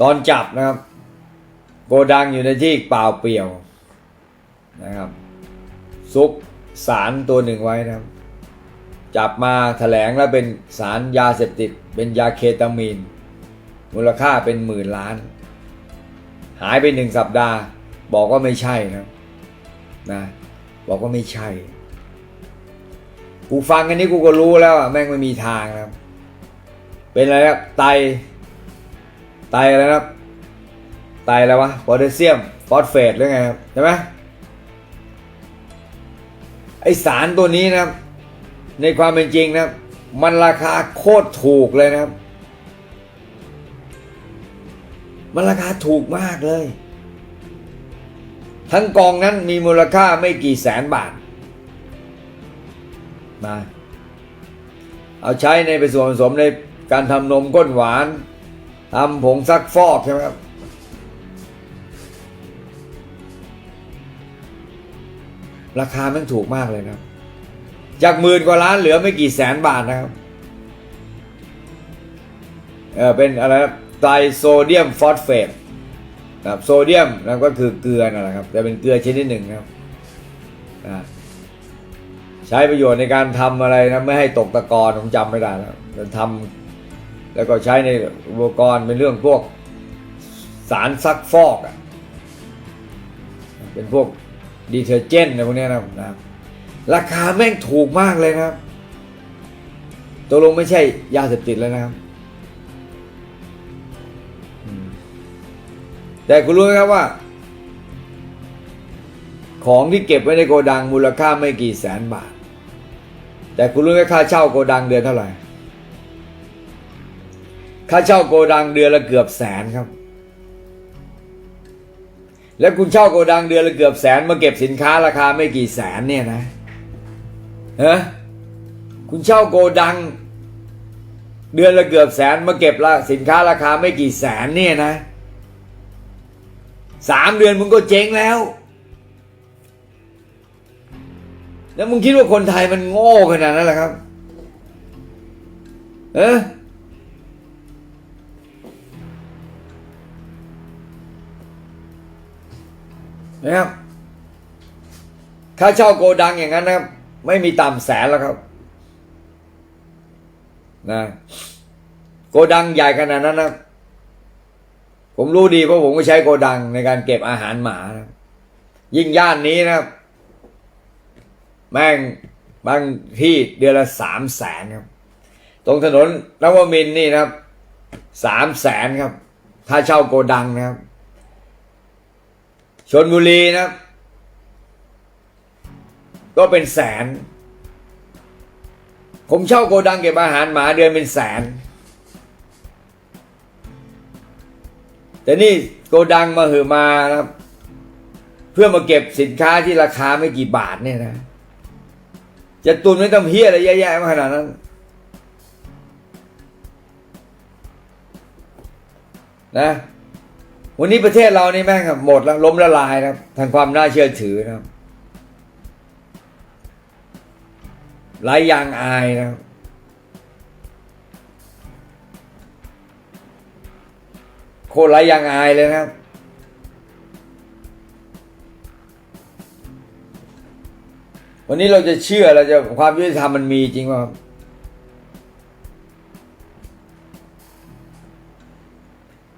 ตอนจับนะครับ โกดังอยู่ในที่เปล่าเปลี่ยวนะครับซุกสารตัวหนึ่งไว้นะครับ จับมาแถลงแล้วเป็นสารยาเสพติด เป็นยาเคตามีน มูลค่าเป็นหมื่นล้าน หายไปหนึ่งสัปดาห์ บอกว่าไม่ใช่นะนะบอกว่าไม่ใช่ กูฟังอันนี้กูก็รู้แล้วแม่งไม่มีทางนะครับ เป็นอะไรครับไต ไตอะไรนะครับ ไตอะไรวะโพแทสเซียมฟอสเฟตหรือไงครับใช่ไหมไอสารตัวนี้นะครับ ในความเป็นจริงนะครับ มันราคาโคตรถูกเลยนะครับ มันราคาถูกมากเลย ทั้งกองนั้นมีมูลค่าไม่กี่แสนบาทนะเอาใช้ในไปส่วนผสมในการทำนมข้นหวาน ทำผงซักฟอกใช่ไหมครับราคามันถูกมากเลยนะจากหมื่นกว่าล้านเหลือไม่กี่แสนบาทนะครับ เออเป็นอะไรนะไตรโซเดียมฟอสเฟตนะครับโซเดียมนะก็คือเกลือนะครับ แต่เป็นเกลือชนิดหนึ่งนะครับใช้ประโยชน์ในการทำอะไรนะ ไม่ให้ตกตะกอนผมจำไม่ได้แล้วทำ แล้วก็ใช้ในอุปกรณ์เป็นเรื่องพวกสารซักฟอกอะเป็นพวกดีเทอร์เจนต์อะไรพวกนี้นะครับนะครับ ราคาแม่งถูกมากเลยนะครับตกลงไม่ใช่ยาเสพติดแล้วนะครับ แต่คุณรู้ไหมครับว่า ของที่เก็บไว้ในโกดังมูลค่าไม่กี่แสนบาท แต่คุณรู้ไหมค่าเช่าโกดังเดือนเท่าไหร่ ค่าเช่าโกดังเดือนละเกือบแสนครับ แล้วคุณเช่าโกดังเดือนละเกือบแสนมาเก็บสินค้าราคาไม่กี่แสนเนี่ยนะฮะคุณเช่าโกดัง เดือนละเกือบแสนมาเก็บละสินค้าราคาไม่กี่แสนเนี่ยนะสามเดือนมึงก็เจ๊งแล้ว แล้วมึงคิดว่าคนไทยมันโง่ขนาดนั้นเหรอครับ เออ นะครับค่าเช่าโกดังอย่างนั้นนะครับ ไม่มีต่ำแสนแล้วครับนะโกดังใหญ่ขนาดนั้นนะครับผมรู้ดีเพราะผมก็ใช้โกดังในการเก็บอาหารหมานะยิ่งย่านนี้นะครับแม่งบางที่เดือนละสามแสนครับ ตรงถนนนวมินนี่นะครับสามแสนครับ ถ้าเช่าโกดังนะครับ ชนบุรีนะ ก็เป็นแสน ผมเช่าโกดังเก็บอาหารหมาเดือนเป็นแสน แต่นี่โกดังมาเหอมานะครับ เพื่อมาเก็บสินค้าที่ราคาไม่กี่บาทเนี่ยนะ จะตุนไม่ต้องเฮี้ยอะไรแย่ๆมาขนาดนั้นนะ วันนี้ประเทศเรานี่แม่งหมดแล้วล้มละลายนะครับทางความน่าเชื่อถือนะครับไร้ยางอายนะครับโคตรไร้ยางอายเลยนะครับวันนี้เราจะเชื่อเราจะความยุติธรรมมันมีจริงป่ะครับ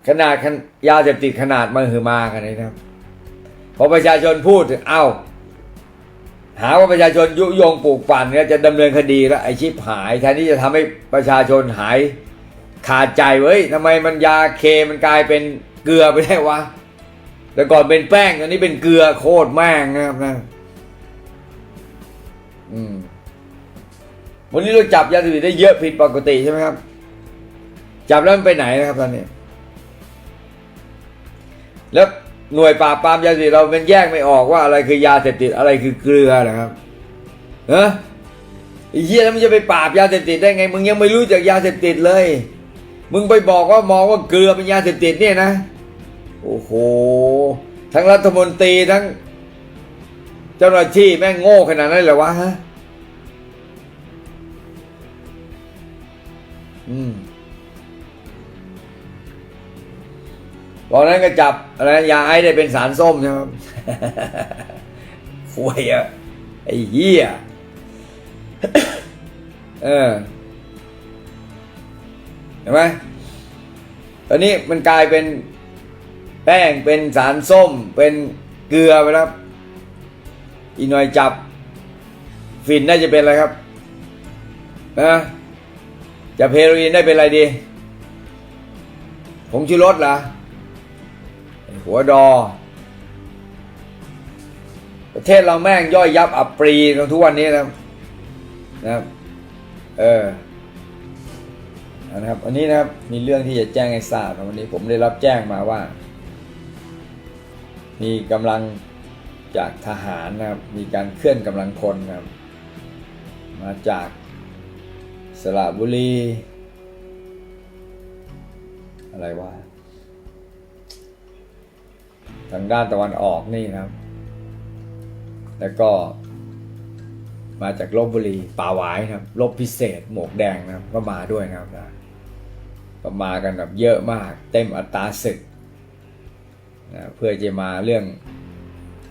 ขนาดยาเสพติดขนาดมาหือมากันนี้นะครับพอประชาชนพูดเอ้า หาว่าประชาชนยุยงปลูกปั่นเนี่ยจะดำเนินคดีแล้วไอชิปหายแทนที่จะทำให้ประชาชนหายขาดใจเว้ยทำไมมันยาเคมันกลายเป็นเกลือไปได้วะแต่ก่อนเป็นแป้งตอนนี้เป็นเกลือโคตรแม่งนะครับนะอืมวันนี้เราจับยาเสพติดได้เยอะผิดปกติใช่ไหมครับ จับแล้วมันไปไหนนะครับตอนนี้ แล้วหน่วยปราบปรามยาเสพติดเราเป็นแยกไม่ออกว่าอะไรคือยาเสพติดอะไรคือเกลือนะครับเออไอ้เหี้ยแล้วมึงจะไปปราบยาเสพติดได้ไง มึงยังไม่รู้จักยาเสพติดเลย มึงไปบอกว่ามองว่าเกลือเป็นยาเสพติดเนี่ยนะ โอ้โห ทั้งรัฐมนตรีทั้ง เจ้าหน้าที่แม่งโง่ขนาดนั้นเลยวะฮะ อืม นบอกนั้นก็จับอะไรยาไอได้เป็นสารส้มใช่ไหมควยอะไอ้เหี้ยเออเห็นไหมตอนนี้มันกลายเป็นแป้งเป็นสารส้ม เป็นเกลือไปแล้วอีหน่อยจับ ฝิ่นน่าจะเป็นอะไรครับนะจะเพโรอีนได้เป็นอะไรดีผงชูรสเหรอ หัวดอ ประเทศเราแม่งย่อยยับอับปรีตรงทุกวันนี้นะครับนะครับเออนะครับวันนี้นะครับมีเรื่องที่จะแจ้งให้ทราบวันนี้ผมได้รับแจ้งมาว่า มีกำลังจากทหารนะครับ มีการเคลื่อนกำลังพลนะครับ มาจากสระบุรี อะไรวะ ทางด้านตะวันออกนี่นะครับ แล้วก็ มาจากลบบุรีป่าหวายครับลบพิเศษ หมวกแดงนะครับ ก็มาด้วยนะครับนะก็มากันแบบเยอะมาก เต็มอัตราศึกนะเพื่อจะมาเรื่อง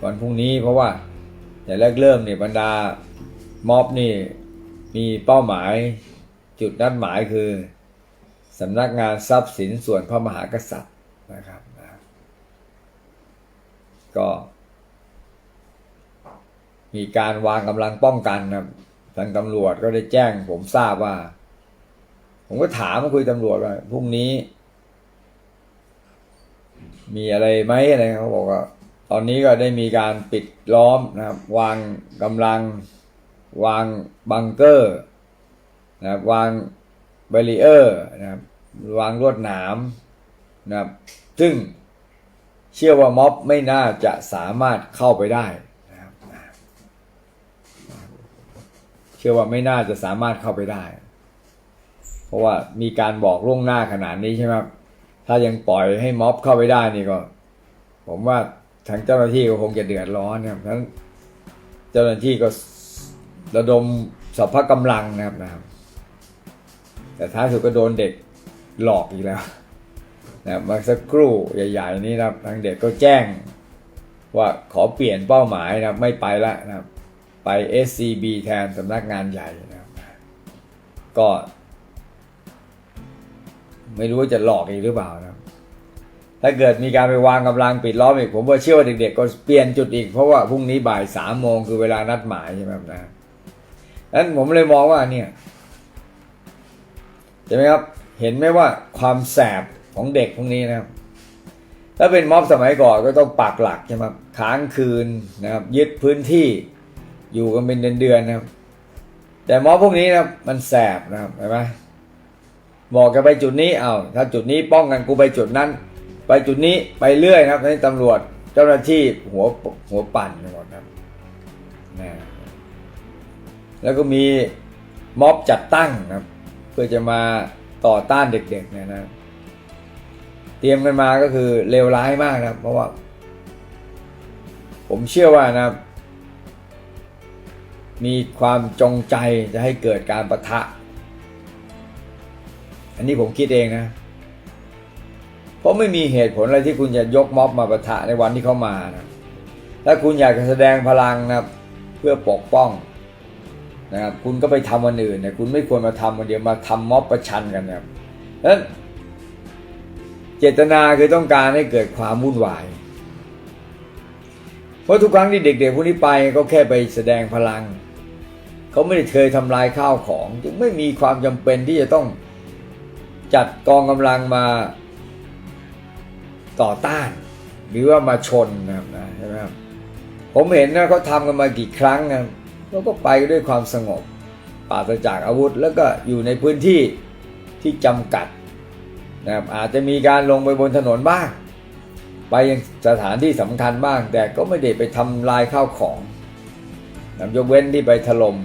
วันพรุ่งนี้เพราะว่าแต่แรกเริ่มเนี่ยบรรดาม็อบนี่มีเป้าหมายจุดนัดหมายคือสำนักงานทรัพย์สินส่วนพระมหากษัตริย์นะครับ ก็ มีการวางกำลังป้องกันนะครับทางตำรวจก็ได้แจ้ง ผมทราบว่า ผมก็ถามมาคุยตำรวจว่าพรุ่งนี้ มีอะไรไหมอะไรเขาบอกว่า ตอนนี้ก็ได้มีการปิดล้อมนะครับ วางกำลัง วางบังเกอร์ นะครับ วางเบรีเออร์นะครับ วางลวดหนามนะครับ ซึ่ง เชื่อว่าม็อบไม่น่าจะสามารถเข้าไปได้นะครับเชื่อว่าไม่น่าจะสามารถเข้าไปได้ เพราะว่ามีการบอกล่วงหน้าขนาดนี้ใช่ไหมครับถ้ายังปล่อยให้ม็อบเข้าไปได้นี่ก็ ผมว่าทางเจ้าหน้าที่ก็คงจะเดือดร้อนนะครับทั้งเจ้าหน้าที่ก็ระดมสัพพกำลังนะครับนะครับ แต่ท้ายสุดก็โดนเด็กหลอกอีกแล้ว นะครับเมื่อสักครู่ใหญ่ๆนี้นะครับทางเด็กก็แจ้งว่าขอเปลี่ยนเป้าหมายนะครับไม่ไปละนะครับไป SCB แทนสำนักงานใหญ่นะครับก็ ไม่รู้ว่าจะหลอกอีกหรือเปล่านะครับ ถ้าเกิดมีการไปวางกำลังปิดล้อมอีก ผมว่าเชื่อว่าเด็กๆก็เปลี่ยนจุดอีก เพราะว่าพรุ่งนี้บ่ายสามโมงคือเวลานัดหมายใช่ไหมครับนะนั้นผมเลยมองว่าเนี่ยใช่ไหมครับ เห็นไหมว่าความแสบ ของเด็กพวกนี้นะครับ ถ้าเป็นม็อบสมัยก่อนก็ต้องปักหลักใช่ไหมค้างคืนนะครับ ยึดพื้นที่อยู่กันเป็นเดือนๆนะครับ แต่ม็อบพวกนี้นะครับมันแสบนะครับเห็นไหมบอกกันไปจุดนี้เอาถ้าจุดนี้ป้องกันกูไปจุดนั้น ไปจุดนี้ไปเรื่อยนะครับนี่ตำรวจเจ้าหน้าที่หัวหัวปั่นหมดครับนะแล้วก็มีม็อบจัดตั้งนะครับ เพื่อจะมาต่อต้านเด็กๆเนี่ยนะ เตรียมกันมาก็คือเลวร้ายมากนะครับ เพราะว่า ผมเชื่อว่านะครับ มีความจงใจจะให้เกิดการประทะ อันนี้ผมคิดเองนะ เพราะไม่มีเหตุผลอะไรที่คุณจะยกม็อบมาประทะในวันที่เขามานะถ้าคุณอยากจะแสดงพลังนะครับ เพื่อปกป้องนะครับคุณก็ไปทำวันอื่นเนี่ยคุณไม่ควรมาทำวันเดียวมาทำม็อบประชันกันนะครับดังนั้น เจตนาคือต้องการให้เกิดความวุ่นวาย เพราะทุกครั้งที่เด็กๆพวกนี้ไปก็แค่ไปแสดงพลัง เขาไม่ได้เคยทำลายข้าวของ จึงไม่มีความจำเป็นที่จะต้องจัดกองกำลังมาต่อต้าน หรือว่ามาชนนะครับนะใช่ไหมครับผมเห็นนะเขาทำกันมากี่ครั้งนะเขาก็ไปด้วยความสงบปราศจากอาวุธแล้วก็อยู่ในพื้นที่ที่จำกัด นะครับอาจจะมีการลงไปบนถนนบ้าง ไปยังสถานที่สำคัญบ้าง แต่ก็ไม่ได้ไปทำลายข้าวของนะยกเว้นที่ไปถล่ม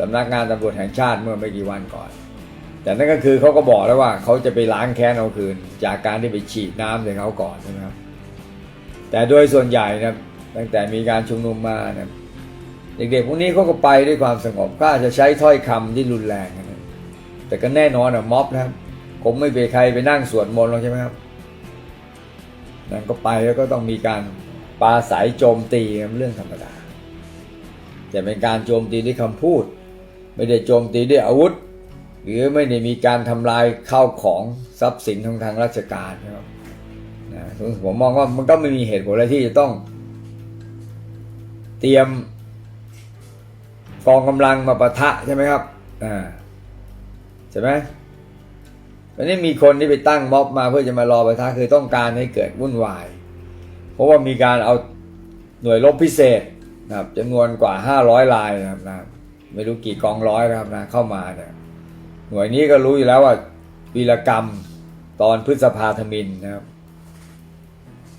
สำนักงานตำรวจแห่งชาติเมื่อไม่กี่วันก่อน แต่นั่นก็คือเขาก็บอกแล้วว่าเขาจะไปล้างแค้นเอาคืน จากการที่ไปฉีดน้ำใส่เขาก่อนใช่ไหมครับแต่โดยส่วนใหญ่นะตั้งแต่มีการชุมนุมมานะเด็กๆพวกนี้เขาก็ไปด้วยความสงบก็อาจจะใช้ถ้อยคำที่รุนแรงนะแต่ก็แน่นอนอะม็อบนะครับ ผมไม่ไปใครไปนั่งสวดมนต์หรอกใช่ไหมครับนั่นก็ไปแล้วก็ต้องมีการปราศัยโจมตีครับเรื่องธรรมดาแต่เป็นการโจมตีด้วยคำพูด ไม่ได้โจมตีด้วยอาวุธ หรือไม่ได้มีการทำลายข้าวของทรัพย์สินของทางราชการนะครับนะผมมองว่ามันก็ไม่มีเหตุผลอะไรที่จะต้อง เตรียมกองกำลังมาปะทะใช่ไหมครับอ่าใช่ไหม วันนี้มีคนที่ไปตั้งม็อบมาเพื่อจะมารอประทะคือต้องการให้เกิดวุ่นวาย เพราะว่ามีการเอาหน่วยรบพิเศษนะครับจำนวนกว่า 500ลายนะครับนะไม่รู้กี่กองร้อยนะครับนะเข้ามาเนี่ยหน่วยนี้ก็รู้อยู่แล้วว่าวีรกรรมตอนพฤษภาธมินนะครับ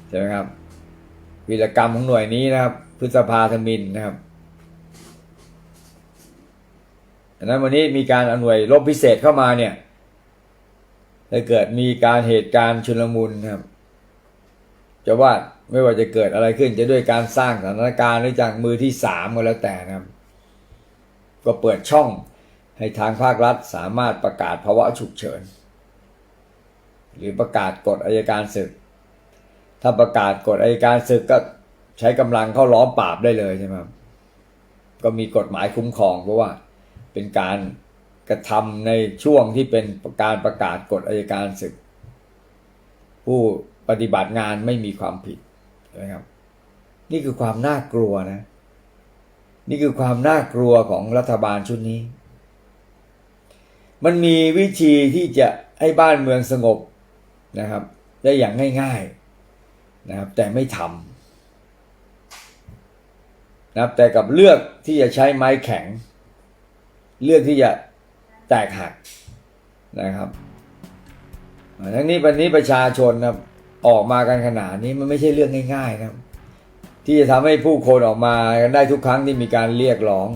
ใช่ไหมครับวีรกรรมของหน่วยนี้นะครับ พฤษภาธมินนะครับดังนั้นวันนี้มีการเอาหน่วยรบพิเศษเข้ามาเนี่ย ถ้าเกิดมีการเหตุการณ์ชุลมุนนะครับ จะว่าไม่ว่าจะเกิดอะไรขึ้น จะด้วยการสร้างสถานการณ์หรือจากมือที่สามก็แล้วแต่นะครับ ก็เปิดช่องให้ทางภาครัฐสามารถประกาศภาวะฉุกเฉิน หรือประกาศกฎอายการศึก ถ้าประกาศกฎอายการศึกก็ใช้กำลังเข้าล้อมปราบได้เลยใช่ไหมครับก็มีกฎหมายคุ้มครองเพราะว่าเป็นการ กระทำในช่วงที่เป็นการประกาศกฎอายการศึก ผู้ปฏิบัติงานไม่มีความผิดนะครับ นี่คือความน่ากลัวนะ นี่คือความน่ากลัวของรัฐบาลชุดนี้ มันมีวิธีที่จะให้บ้านเมืองสงบนะครับ ได้อย่างง่าย ๆนะครับ แต่ไม่ทำนะครับแต่กับเลือกที่จะใช้ไม้แข็ง เลือกที่จะ แตกหักนะครับทั้งนี้วันนี้ประชาชนนะออกมากันขนาดนี้มันไม่ใช่เรื่องง่าย ๆ นะครับที่จะทำให้ผู้คนออกมากันได้ทุกครั้งที่มีการเรียกร้อง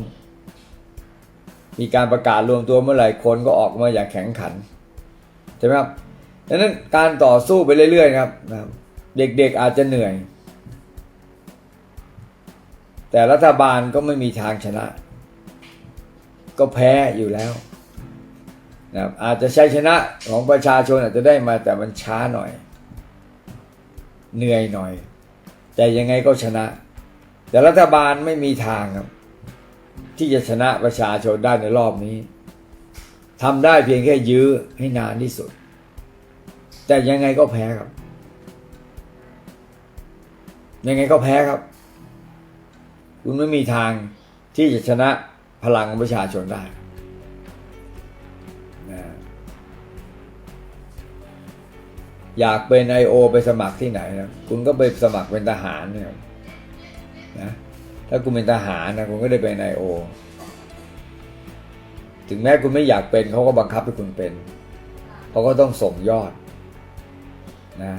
มีการประกาศรวมตัวเมื่อไหร่คนก็ออกมาอย่างแข็งขันใช่ไหมครับดังนั้นการต่อสู้ไปเรื่อยๆครับนะครับเด็กๆอาจจะเหนื่อย แต่รัฐบาลก็ไม่มีทางชนะ ก็แพ้อยู่แล้ว นะครับอาจจะใช้ชนะของประชาชนอาจจะได้มาแต่มันช้าหน่อย เหนื่อยหน่อย แต่ยังไงก็ชนะ แต่รัฐบาลไม่มีทางครับ ที่จะชนะประชาชนได้ในรอบนี้ทำได้เพียงแค่ยื้อให้นานที่สุด แต่ยังไงก็แพ้ครับ ยังไงก็แพ้ครับ คุณไม่มีทางที่จะชนะพลังของประชาชนได้ อยากเป็นไอโอไปสมัครที่ไหนนะคุณก็ไปสมัครเป็นทหารเนี่ยนะถ้าคุณเป็นทหารนะคุณก็ได้เป็นไอโอถึงแม้คุณไม่อยากเป็นเขาก็บังคับให้คุณเป็นเขาก็ต้องส่งยอดนะ